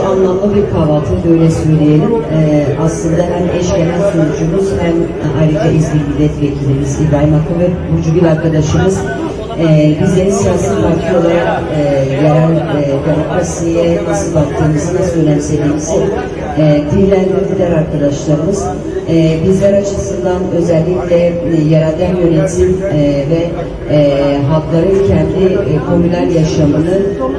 anlamlı bir kahvaltı böyle söyleyelim. Ee, aslında hem eş genel sunucumuz hem ayrıca İzmir Milletvekilimiz İbrahim Akın ve Burcu Gül arkadaşımız e, bizleri siyasi parti olarak e, yerel e, demokrasiye nasıl baktığımızı, nasıl önemsediğimizi e, dillendirdiler arkadaşlarımız. E, bizler açısından özellikle e, yerelden yönetim e, ve e, halkların kendi e, komünel yaşamını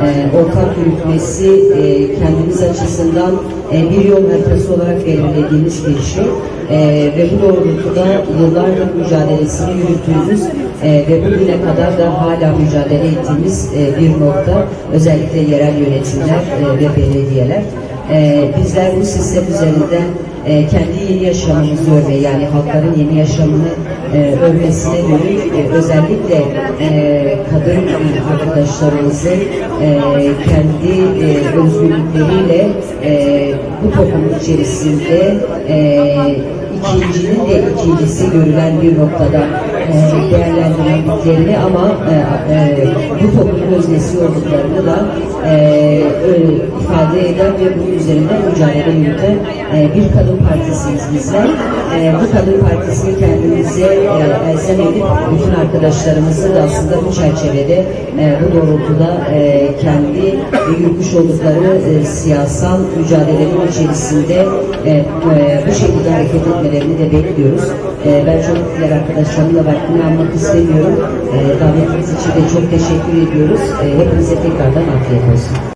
e, ortak yürütmesi e, kendimiz açısından e, bir yol haritası olarak belirlediğimiz bir şey. E, ve bu doğrultuda yıllardır mücadelesini yürüttüğümüz e, ve bugüne kadar da hala mücadele ettiğimiz bir nokta özellikle yerel yönetimler ve belediyeler. Bizler bu sistem üzerinden kendi yeni yaşamımızı örmeye yani halkların yeni yaşamını e, örmesine dönük özellikle kadın arkadaşlarımızı e, kendi e, özgürlükleriyle e, bu toplum içerisinde e, ikincinin de ikincisi görülen bir noktada. E, değerlendirildiklerini ama e, e, bu toplumun öznesi olduklarını da e, ö- ifade eden ve bunun üzerinde mücadele yürüten e, bir kadın partisiyiz bizler. E, bu kadın partisini kendimize e, elzem edip bütün arkadaşlarımızı da aslında bu çerçevede e, bu doğrultuda e, kendi yürütmüş oldukları e, siyasal mücadelelerin içerisinde e, e, bu şekilde hareket etmelerini de bekliyoruz. E, ben çok diğer arkadaşlarımla vaktini almak istemiyorum. E, davetiniz için de çok teşekkür ediyoruz. E, hepinize tekrardan afiyet olsun.